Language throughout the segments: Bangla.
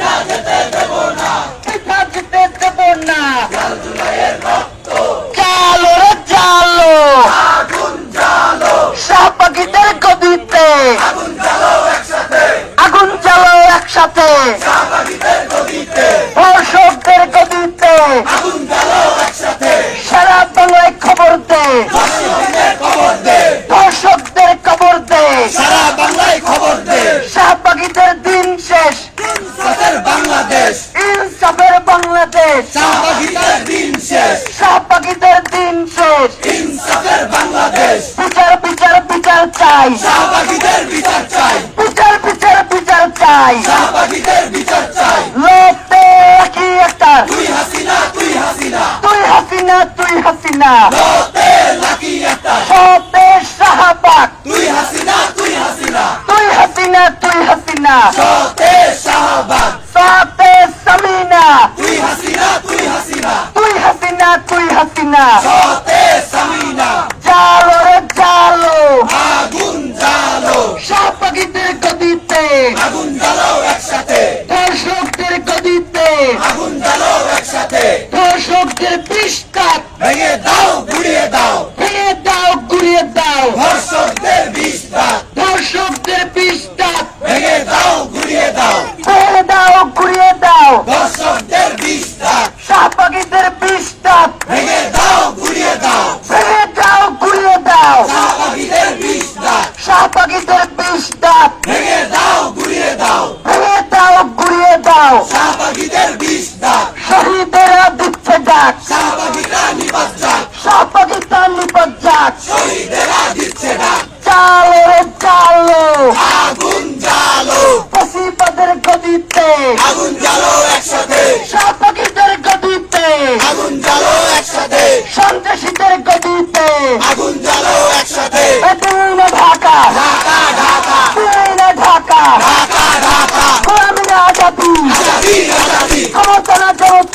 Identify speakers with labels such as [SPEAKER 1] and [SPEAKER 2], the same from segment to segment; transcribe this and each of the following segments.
[SPEAKER 1] পিঠা যেতে দেব না চালো রে চালো গদিতে আগুন জ্বালো একসাথে গদিতে সারা বাংলায় খবর দে দর্শকদের খবর দে
[SPEAKER 2] সারা বাংলায় খবর দে
[SPEAKER 1] শাহবাগীদের দিন শেষ
[SPEAKER 2] ইনসাফের বাংলাদেশ
[SPEAKER 1] ইনসাফের বাংলাদেশ
[SPEAKER 2] শাহবাগিতার দিন শেষ
[SPEAKER 1] শাহবাগীদের দিন শেষ
[SPEAKER 2] ইনসাফের বাংলাদেশ
[SPEAKER 1] বিচার বিচার বিচার চাই
[SPEAKER 2] শাহবাগীদের বিচার চাই
[SPEAKER 1] বিচার বিচার বিচার চাই
[SPEAKER 2] শাহবাগীদের বিচার চাই
[SPEAKER 1] লোতে কি একটা
[SPEAKER 2] তুই হাসিনা তুই হাসিনা
[SPEAKER 1] তুই হাসিনা তুই
[SPEAKER 2] লোতে লাকি একটা।
[SPEAKER 1] সতে শাহবাগ।
[SPEAKER 2] তুই হাসিনা তুই হাসিনা।
[SPEAKER 1] তুই হাসিনা তুই হাসিনা।
[SPEAKER 2] সতে শাহবাগ।
[SPEAKER 1] সাতে সামিনা।
[SPEAKER 2] তুই হাসিনা তুই হাসিনা।
[SPEAKER 1] তুই হাসিনা তুই হাসিনা
[SPEAKER 2] সতে সামিনা
[SPEAKER 1] জালো রে জালো
[SPEAKER 2] আগুন জ্বালো
[SPEAKER 1] শাহবাগীদের গদিতে
[SPEAKER 2] আগুন জ্বালো একসাথে
[SPEAKER 1] দর্শকদের গদিতে
[SPEAKER 2] জ্বালো একসাথে।
[SPEAKER 1] দর্শকদের পৃষ্ঠাত
[SPEAKER 2] ভেঙে দাও গুড়িয়ে দাও।
[SPEAKER 1] ভেঙে দাও গুড়িয়ে দাও।
[SPEAKER 2] ধর্ষকদের বিষটা।
[SPEAKER 1] দর্শকদের পৃষ্ঠাত
[SPEAKER 2] ভেঙে দাও গুড়িয়ে দাও
[SPEAKER 1] ভেঙে দাও গুড়িয়ে দাও
[SPEAKER 2] ধর্ষকদের বিষটা
[SPEAKER 1] শাহবাগীদের পৃষ্ঠাত
[SPEAKER 2] ভেঙে দাও গুড়িয়ে দাও
[SPEAKER 1] ভেঙে দাও গুড়িয়ে দাও
[SPEAKER 2] শাহবাগীদের বিষটা
[SPEAKER 1] শাহবাগীদের পৃষ্ঠাত
[SPEAKER 2] ভেঙে দাও গুড়িয়ে দাও
[SPEAKER 1] ভেঙে দাও গুড়িয়ে দাও
[SPEAKER 2] শাহবাগীদের বিষটা
[SPEAKER 1] শহীদেরা দিচ্ছে ডাক
[SPEAKER 2] শাহবাগীরা নিবাস যাক
[SPEAKER 1] শাহবাগিস্তান নিপদ যাক
[SPEAKER 2] শহীদেরা দিচ্ছে ডাক
[SPEAKER 1] চালো রে চালো
[SPEAKER 2] আগুন জ্বালো
[SPEAKER 1] পশিপদের গদিতে
[SPEAKER 2] আগুন জ্বালো একসাথে
[SPEAKER 1] শাহবাগীদের গদিতে
[SPEAKER 2] আগুন জ্বালো একসাথে
[SPEAKER 1] সন্ত্রাসীদের গদিতে
[SPEAKER 2] আগুন জ্বালো একসাথে
[SPEAKER 1] এদিনে ঢাকা
[SPEAKER 2] ঢাকা ঢাকা
[SPEAKER 1] দিনে ঢাকা
[SPEAKER 2] ঢাকা ঢাকা
[SPEAKER 1] গোলামীরা আজাদি
[SPEAKER 2] আজাদি আজাদি
[SPEAKER 1] ক্ষমতা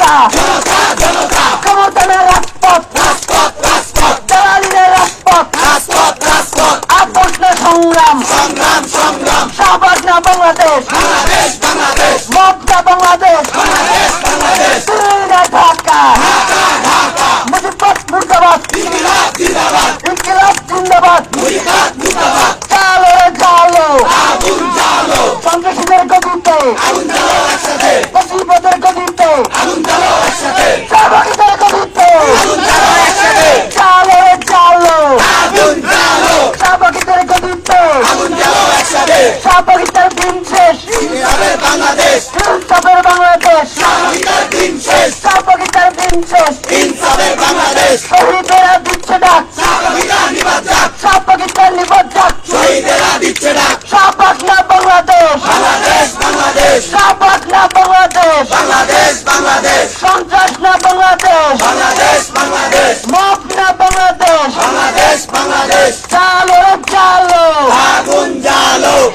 [SPEAKER 1] না জনতা
[SPEAKER 2] জনতা জনতা
[SPEAKER 1] ক্ষমতা না রাজপথ
[SPEAKER 2] রাজপথ রাজপথ
[SPEAKER 1] দালালিরা রাজপথ
[SPEAKER 2] রাজপথ রাজপথ
[SPEAKER 1] আপোষ না সংগ্রাম
[SPEAKER 2] সংগ্রাম সংগ্রাম
[SPEAKER 1] শাহবাগ না বাংলাদেশ
[SPEAKER 2] বাংলাদেশ বাংলাদেশ
[SPEAKER 1] মত না বাংলাদেশ
[SPEAKER 2] বাংলাদেশ বাংলাদেশ
[SPEAKER 1] দিনে ঢাকা
[SPEAKER 2] ঢাকা ঢাকা
[SPEAKER 1] মুজিবাদ মুর্দাবাদ
[SPEAKER 2] জিন্দাবাদ জিন্দাবাদ
[SPEAKER 1] ইনকিলাব জিন্দাবাদ
[SPEAKER 2] মুজিবাদ মুর্দাবাদ
[SPEAKER 1] চালো রে চালো
[SPEAKER 2] আগুন জ্বালো
[SPEAKER 1] সন্ত্রাসীদের গদিতে
[SPEAKER 2] আগুন জ্বালো একসাথে
[SPEAKER 1] মুসিবতের গদিতে
[SPEAKER 2] আগুন জ্বালো একসাথে
[SPEAKER 1] শাহবাগীদের গদিতে
[SPEAKER 2] আগুন জ্বালো একসাথে
[SPEAKER 1] চালো রে চালো
[SPEAKER 2] আগুন জ্বালো
[SPEAKER 1] শাহবাগীদের গদিতে
[SPEAKER 2] আগুন জ্বালো একসাথে
[SPEAKER 1] শাহবাগীদের দিন শেষ
[SPEAKER 2] ইনসাফের বাংলাদেশ
[SPEAKER 1] ইনসাফের বাংলাদেশ
[SPEAKER 2] শাহবাগীদের দিন শেষ
[SPEAKER 1] শাহবাগীদের দিন শেষ
[SPEAKER 2] ইনসাফের বাংলাদেশ
[SPEAKER 1] শহীদেরা দিচ্ছে ডাক
[SPEAKER 2] শাহবাগীরা নিবাস যাক
[SPEAKER 1] শাহবাগীদের নিবদ যাক
[SPEAKER 2] শহীদেরা দিচ্ছে ডাক
[SPEAKER 1] শাহবাগ না বাংলাদেশ
[SPEAKER 2] বাংলাদেশ বাংলাদেশ
[SPEAKER 1] শাহবাগ না বাংলাদেশ
[SPEAKER 2] বাংলাদেশ বাংলাদেশ
[SPEAKER 1] সন্ত্রাস না বাংলাদেশ
[SPEAKER 2] বাংলাদেশ বাংলাদেশ
[SPEAKER 1] মপ না বাংলাদেশ
[SPEAKER 2] বাংলাদেশ বাংলাদেশ
[SPEAKER 1] চালো রে চালো
[SPEAKER 2] আগুন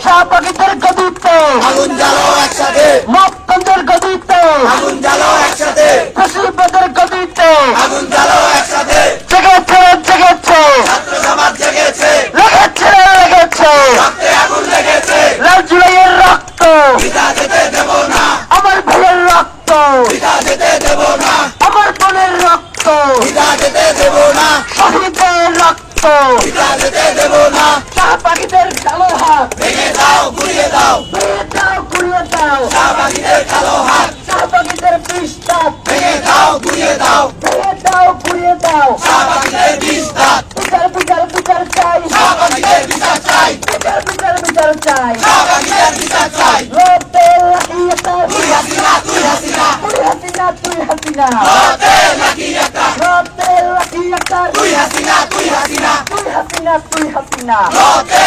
[SPEAKER 2] জ্বালো
[SPEAKER 1] শাহবাগীদের গদিতে।
[SPEAKER 2] আগুন জ্বালো একসাথে
[SPEAKER 1] মপতন্ত্রের গদিতে
[SPEAKER 2] আগুন জ্বালো একসাথে
[SPEAKER 1] মুসিবতের গদিতে
[SPEAKER 2] আগুন জ্বালো একসাথে
[SPEAKER 1] জেগেছে জেগেছে
[SPEAKER 2] ছাত্র সমাজ জেগেছে
[SPEAKER 1] লেগেছে লেগেছে
[SPEAKER 2] রক্তে আগুন লেগেছে
[SPEAKER 1] লাল জুলাইয়ের রক্ত
[SPEAKER 2] পিতা যেতে দেব না
[SPEAKER 1] আমার ভাইয়ের রক্ত
[SPEAKER 2] পিতা যেতে দেব না
[SPEAKER 1] আমার বোনের রক্ত
[SPEAKER 2] পিতা যেতে দেব না
[SPEAKER 1] শহীদের রক্ত
[SPEAKER 2] পিতা যেতে দেব না
[SPEAKER 1] শাহবাগীদের কালো হাত
[SPEAKER 2] ভেঙে দাও গুড়িয়ে দাও
[SPEAKER 1] ভেঙে দাও গুড়িয়ে দাও
[SPEAKER 2] শাহবাগীদের কালো হাত।
[SPEAKER 1] শাহবাগীদের পৃষ্ঠাত
[SPEAKER 2] ভেঙে দাও গুড়িয়ে দাও।
[SPEAKER 1] ভেঙে দাও গুড়িয়ে দাও।
[SPEAKER 2] শাহবাগীদের দাঁত
[SPEAKER 1] বিচার বিচার বিচার চাই।
[SPEAKER 2] শাহবাগীদের বিচার চাই।
[SPEAKER 1] বিচার বিচার বিচার চাই।
[SPEAKER 2] শাহবাগীদের বিচার চাই।
[SPEAKER 1] লোতে লাগিয়ে তার
[SPEAKER 2] তুই হাসিনা তুই হাসিনা
[SPEAKER 1] তুই হাসিনা তুই হাসিনা
[SPEAKER 2] লোতে লাকি একটা।
[SPEAKER 1] লোতে লাগিয়ে তার
[SPEAKER 2] তুই হাসিনা তুই হাসিনা
[SPEAKER 1] তুই হাসিনা তুই হাসিনা
[SPEAKER 2] লোতে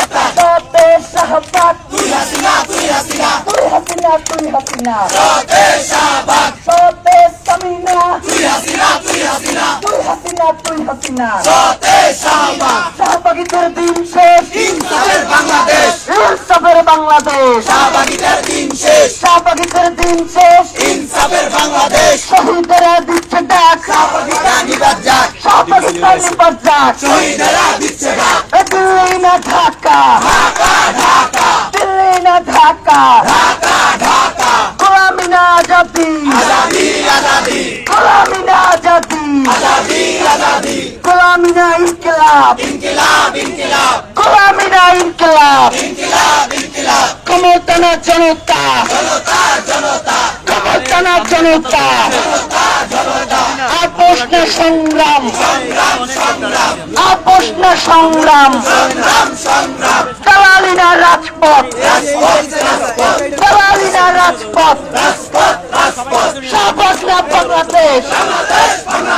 [SPEAKER 2] একটা।
[SPEAKER 1] লোতে শাহবাগ
[SPEAKER 2] তুই হাসিনা তুই হাসিনা
[SPEAKER 1] তুই হাসিনা তুই হাসিনা
[SPEAKER 2] লোতে শাহবাগ
[SPEAKER 1] লোতে সামিনা
[SPEAKER 2] তুই হাসিনা তুই হাসিনা
[SPEAKER 1] তুই হাসিনা তুই হাসিনা
[SPEAKER 2] লোতে শাহবাগ
[SPEAKER 1] শাহবাগীদের দিন শেষ
[SPEAKER 2] ইনসাফের বাংলাদেশ
[SPEAKER 1] ইনসাফের বাংলাদেশ
[SPEAKER 2] শাহবাগীদের দিন শেষ
[SPEAKER 1] শাহবাগীদের দিন শেষ
[SPEAKER 2] ইনসাফের বাংলাদেশ
[SPEAKER 1] শহীদেরা দিচ্ছে ডাক
[SPEAKER 2] শাহবাগীরা নিবাস যাক
[SPEAKER 1] শাহবাগিস্তান নিপাত যাক
[SPEAKER 2] শহীদেরা দিচ্ছে ডাক
[SPEAKER 1] ঢাকা
[SPEAKER 2] ঢাকা ঢাকা ঢাকা। ঢাকা
[SPEAKER 1] গোলামি না জাতি গোলামি না জাতি গোলামি ইনকিলাব।
[SPEAKER 2] ইনকিলাব ইনকিলাব।
[SPEAKER 1] গোলামিরা ইনকিলাব।
[SPEAKER 2] ইনকিলাব ইনকিলাব।
[SPEAKER 1] ক্ষমতানা জনতা।
[SPEAKER 2] জনতা জনতা।
[SPEAKER 1] ক্ষমতানা জনতা।
[SPEAKER 2] জনতা জনতা।
[SPEAKER 1] আপোষ না সংগ্রাম।
[SPEAKER 2] সংগ্রাম সংগ্রাম।
[SPEAKER 1] আপোষ না সংগ্রাম।
[SPEAKER 2] সংগ্রাম সংগ্রাম।
[SPEAKER 1] দালালি না রাজপথ।
[SPEAKER 2] রাজপথ রাজপথ।
[SPEAKER 1] দালালি না রাজপথ।
[SPEAKER 2] রাজপথ রাজপথ।
[SPEAKER 1] শাহবাজ না Bangladesh.
[SPEAKER 2] Bangladesh Bangladesh.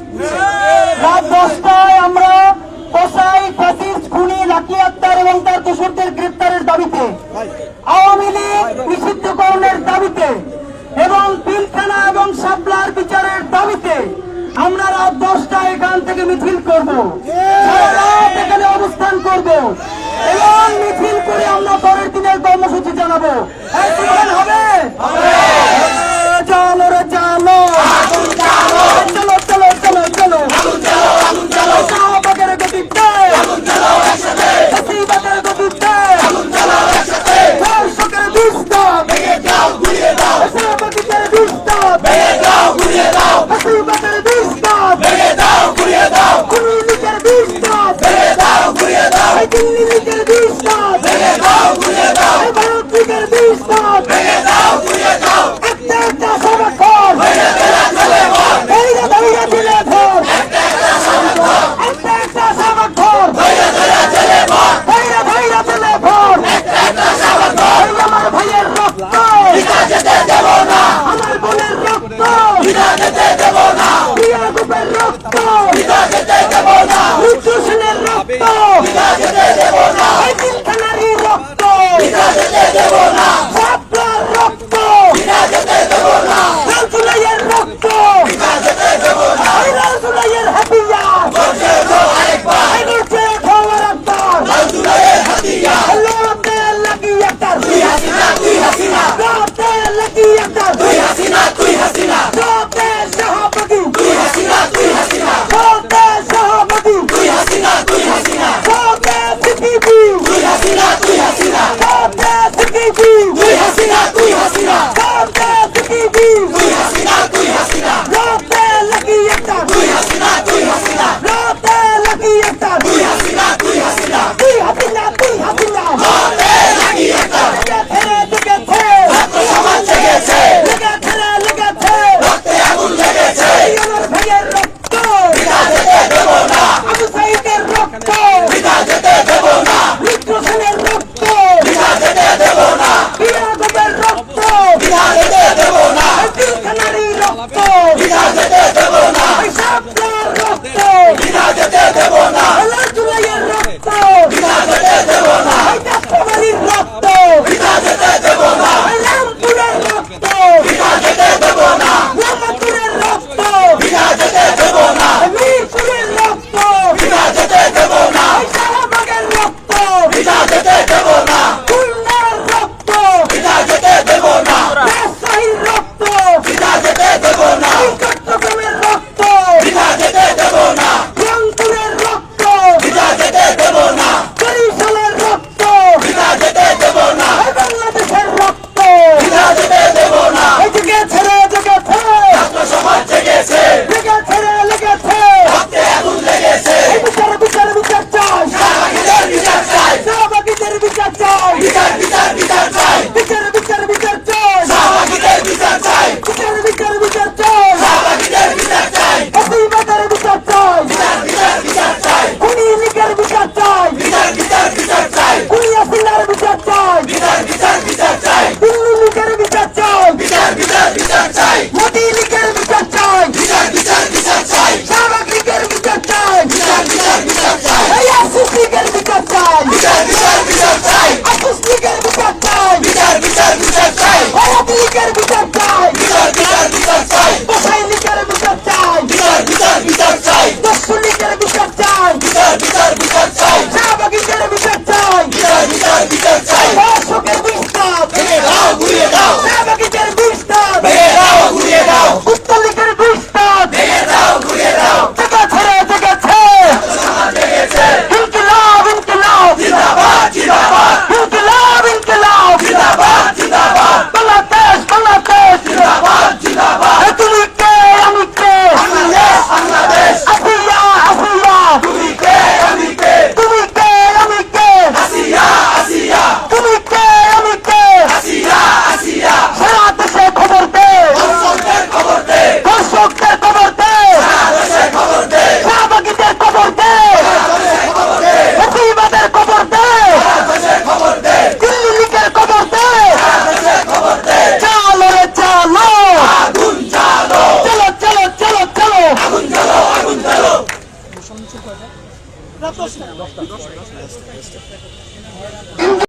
[SPEAKER 1] Aydınlılık Erdoğan! Sene